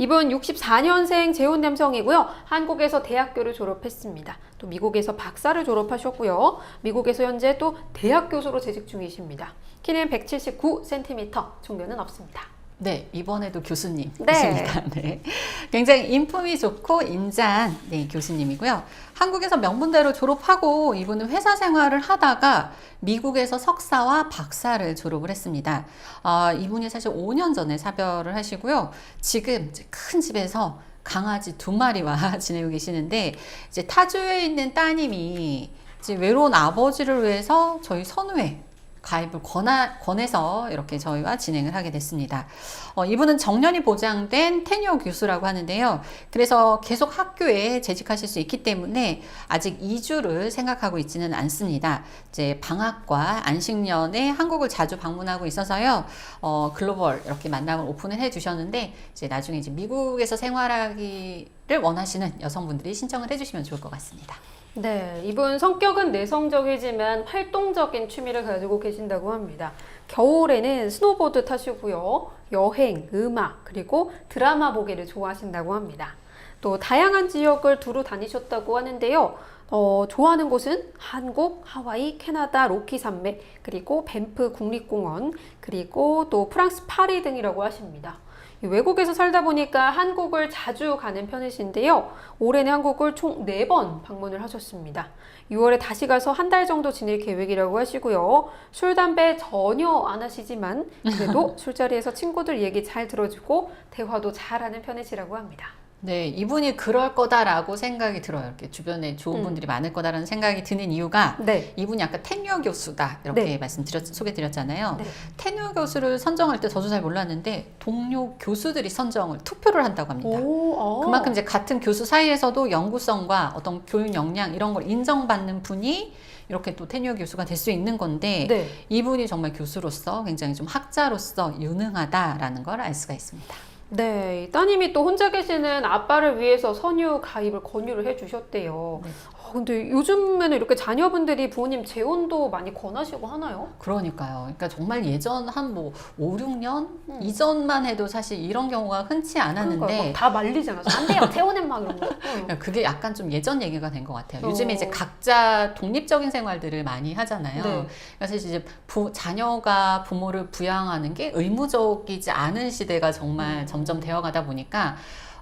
이분 64년생 재혼 남성이고요. 한국에서 대학교를 졸업했습니다. 또 미국에서 박사를 졸업하셨고요. 미국에서 현재 또 대학 교수로 재직 중이십니다. 키는 179cm, 종교는 없습니다. 네, 이번에도 교수님이십니다. 네. 네. 굉장히 인품이 좋고 인자한 네, 교수님이고요. 한국에서 명문대로 졸업하고 이분은 회사 생활을 하다가 미국에서 석사와 박사를 졸업을 했습니다. 아, 이분이 사실 5년 전에 사별을 하시고요. 지금 큰 집에서 강아지 두 마리와 지내고 계시는데 이제 타주에 있는 따님이 이제 외로운 아버지를 위해서 저희 선우회 가입을 권하, 권해서 이렇게 저희와 진행을 하게 됐습니다. 어, 이분은 정년이 보장된 테니어 교수라고 하는데요. 그래서 계속 학교에 재직하실 수 있기 때문에 아직 이주를 생각하고 있지는 않습니다. 이제 방학과 안식년에 한국을 자주 방문하고 있어서요. 어, 글로벌 이렇게 만남을 오픈을 해 주셨는데 이제 나중에 이제 미국에서 생활하기를 원하시는 여성분들이 신청을 해 주시면 좋을 것 같습니다. 네, 이분 성격은 내성적이지만 활동적인 취미를 가지고 계신다고 합니다. 겨울에는 스노보드 타시고요. 여행, 음악, 그리고 드라마 보기를 좋아하신다고 합니다. 또 다양한 지역을 두루 다니셨다고 하는데요. 어, 좋아하는 곳은 한국, 하와이, 캐나다, 로키 산맥, 그리고 밴프 국립공원, 그리고 또 프랑스 파리 등이라고 하십니다. 이 외국에서 살다 보니까 한국을 자주 가는 편이신데요. 올해는 한국을 총 4번 방문을 하셨습니다. 6월에 다시 가서 한 달 정도 지낼 계획이라고 하시고요. 술, 담배 전혀 안 하시지만 그래도 술자리에서 친구들 얘기 잘 들어주고 대화도 잘하는 편이시라고 합니다. 네, 이분이 그럴 거다라고 생각이 들어요. 이렇게 주변에 좋은 음. 분들이 많을 거다라는 생각이 드는 이유가 네. 이분이 아까 테뉴어 교수다 이렇게 네. 말씀드렸 소개드렸잖아요. 네. 테뉴어 교수를 선정할 때 저도 잘 몰랐는데 동료 교수들이 선정을 투표를 한다고 합니다. 오, 어. 그만큼 이제 같은 교수 사이에서도 연구성과 어떤 교육 역량 이런 걸 인정받는 분이 이렇게 또 테뉴어 교수가 될 수 있는 건데 네. 이분이 정말 교수로서 굉장히 좀 학자로서 유능하다라는 걸 알 수가 있습니다. 네, 이 따님이 또 혼자 계시는 아빠를 위해서 선유 가입을 권유를 해주셨대요. 네. 어, 근데 요즘에는 이렇게 자녀분들이 부모님 재혼도 많이 권하시고 하나요? 그러니까요. 그러니까 정말 예전 한 뭐 5, 6년 음. 이전만 해도 사실 이런 경우가 흔치 않았는데 그러니까 막다 말리잖아. 안 돼요, 재혼은 막 이런 거. 응. 그러니까 그게 약간 좀 예전 얘기가 된 것 같아요. 어. 요즘에 이제 각자 독립적인 생활들을 많이 하잖아요. 네. 그래서 이제 부, 자녀가 부모를 부양하는 게 의무적이지 않은 시대가 정말 음. 점점 되어가다 보니까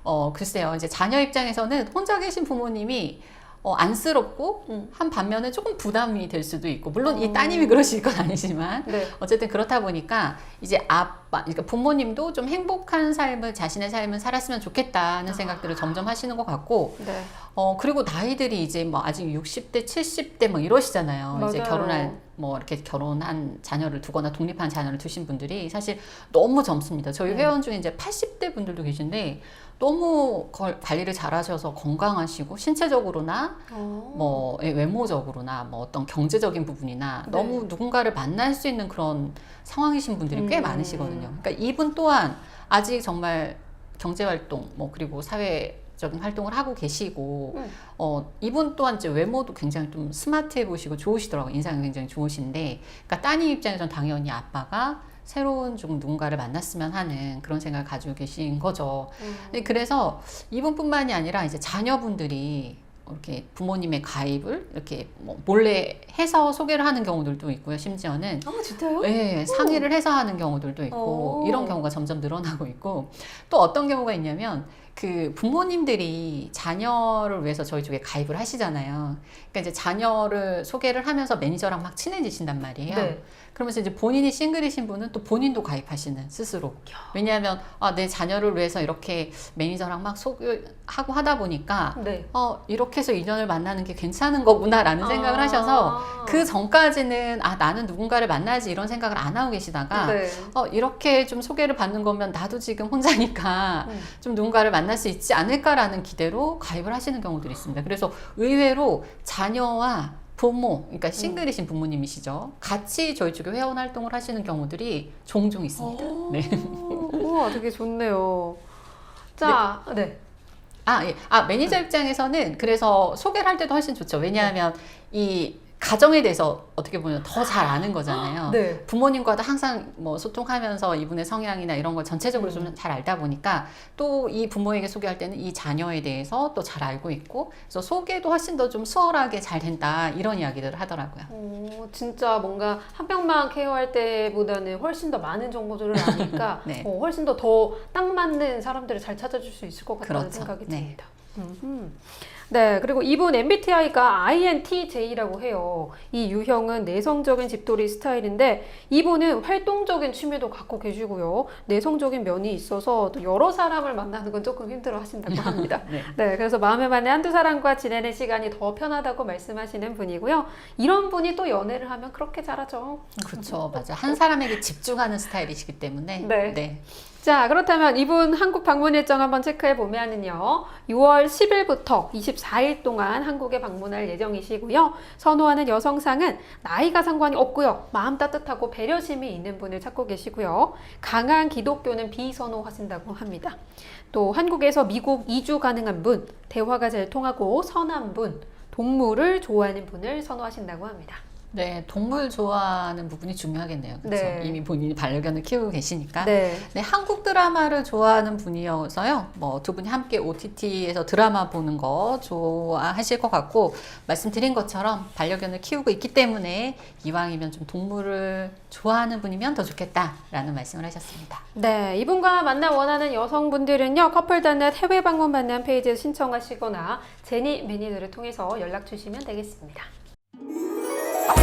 어 글쎄요. 이제 자녀 입장에서는 혼자 계신 부모님이 어, 안쓰럽고 음. 한 반면에 조금 부담이 될 수도 있고 물론 어. 이 따님이 그러실 건 아니지만 네. 어쨌든 그렇다 보니까 이제 아빠, 그러니까 부모님도 좀 행복한 삶을 자신의 삶을 살았으면 좋겠다는 아. 생각들을 점점 하시는 것 같고, 네. 어 그리고 나이들이 이제 뭐 아직 60대, 70대 뭐 이러시잖아요. 이제 맞아요. 결혼할 뭐 이렇게 결혼한 자녀를 두거나 독립한 자녀를 두신 분들이 사실 너무 젊습니다. 저희 음. 회원 중에 이제 80대 분들도 계신데 너무 걸- 관리를 잘하셔서 건강하시고 신체적으로나 어. 뭐 예, 외모적으로나 뭐 어떤 경제적인 부분이나 네. 너무 누군가를 만날 수 있는 그런 상황이신 분들이 꽤 음. 많으시거든요. 그러니까 이분 또한 아직 정말 경제 활동 뭐 그리고 사회 적인 활동을 하고 계시고 음. 어 이분 또한 이제 외모도 굉장히 좀 스마트해 보시고 좋으시더라고요. 인상이 굉장히 좋으신데 그러니까 따님 입장에서는 당연히 아빠가 새로운 좀 누군가를 만났으면 하는 그런 생각을 가지고 계신 거죠. 음. 네, 그래서 이분뿐만이 아니라 이제 자녀분들이 이렇게 부모님의 가입을 이렇게 뭐 몰래 해서 소개를 하는 경우들도 있고요. 심지어는 아, 진짜요? 네, 상의를 해서 하는 경우들도 있고 오. 이런 경우가 점점 늘어나고 있고 또 어떤 경우가 있냐면 그 부모님들이 자녀를 위해서 저희 쪽에 가입을 하시잖아요. 그러니까 이제 자녀를 소개를 하면서 매니저랑 막 친해지신단 말이에요. 네. 그러면서 이제 본인이 싱글이신 분은 또 본인도 가입하시는 스스로. 왜냐하면 아, 내 자녀를 위해서 이렇게 매니저랑 막 소개하고 하다 보니까 네. 어, 이렇게 해서 인연을 만나는 게 괜찮은 거구나라는 생각을 아. 하셔서 그 전까지는 아, 나는 누군가를 만나지 이런 생각을 안 하고 계시다가 네. 어, 이렇게 좀 소개를 받는 거면 나도 지금 혼자니까 음. 좀 누군가를 만날 수 있지 않을까라는 기대로 가입을 하시는 경우들이 있습니다. 그래서 의외로 자녀와 부모, 그러니까 싱글이신 부모님이시죠. 같이 저희 쪽에 회원 활동을 하시는 경우들이 종종 있습니다. 오. 네. 우와, 되게 좋네요. 자, 네. 아, 예. 아, 매니저 입장에서는 그래서 소개를 할 때도 훨씬 좋죠. 왜냐하면 이 가정에 대해서 어떻게 보면 더 잘 아는 거잖아요. 네. 부모님과도 항상 뭐 소통하면서 이분의 성향이나 이런 걸 전체적으로 좀잘 알다 보니까 또 이 부모에게 소개할 때는 이 자녀에 대해서 또 잘 알고 있고 그래서 소개도 훨씬 더 좀 수월하게 잘 된다 이런 이야기들을 하더라고요. 어, 진짜 뭔가 한 명만 케어할 때보다는 훨씬 더 많은 정보들을 아니까 네. 어, 훨씬 더 더 딱 맞는 사람들을 잘 찾아줄 수 있을 것 같다는 그렇죠. 생각이 네. 듭니다. 음. 네, 그리고 이분 MBTI가 INTJ라고 해요. 이 유형은 내성적인 집돌이 스타일인데 이분은 활동적인 취미도 갖고 계시고요. 내성적인 면이 있어서 또 여러 사람을 만나는 건 조금 힘들어 하신다고 합니다. 네. 네, 그래서 마음에 맞는 한두 사람과 지내는 시간이 더 편하다고 말씀하시는 분이고요. 이런 분이 또 연애를 하면 그렇게 잘하죠. 그렇죠, 맞아. 한 사람에게 집중하는 스타일이시기 때문에 네. 자, 그렇다면 이분 한국 방문 일정 한번 체크해 보면은요. 6월 10일부터 24일 동안 한국에 방문할 예정이시고요. 선호하는 여성상은 나이가 상관이 없고요. 마음 따뜻하고 배려심이 있는 분을 찾고 계시고요. 강한 기독교는 비선호하신다고 합니다. 또 한국에서 미국 이주 가능한 분, 대화가 잘 통하고 선한 분, 동물을 좋아하는 분을 선호하신다고 합니다. 네, 동물 좋아하는 부분이 중요하겠네요. 그렇죠? 네. 이미 본인이 반려견을 키우고 계시니까. 네. 네, 한국 드라마를 좋아하는 분이어서요. 뭐 두 분이 함께 OTT에서 드라마 보는 거 좋아하실 것 같고 말씀드린 것처럼 반려견을 키우고 있기 때문에 이왕이면 좀 동물을 좋아하는 분이면 더 좋겠다라는 말씀을 하셨습니다. 네, 이분과 만나 원하는 여성분들은요, 커플단넷 해외 방문 받는 페이지에 신청하시거나 제니 매니저를 통해서 연락 주시면 되겠습니다.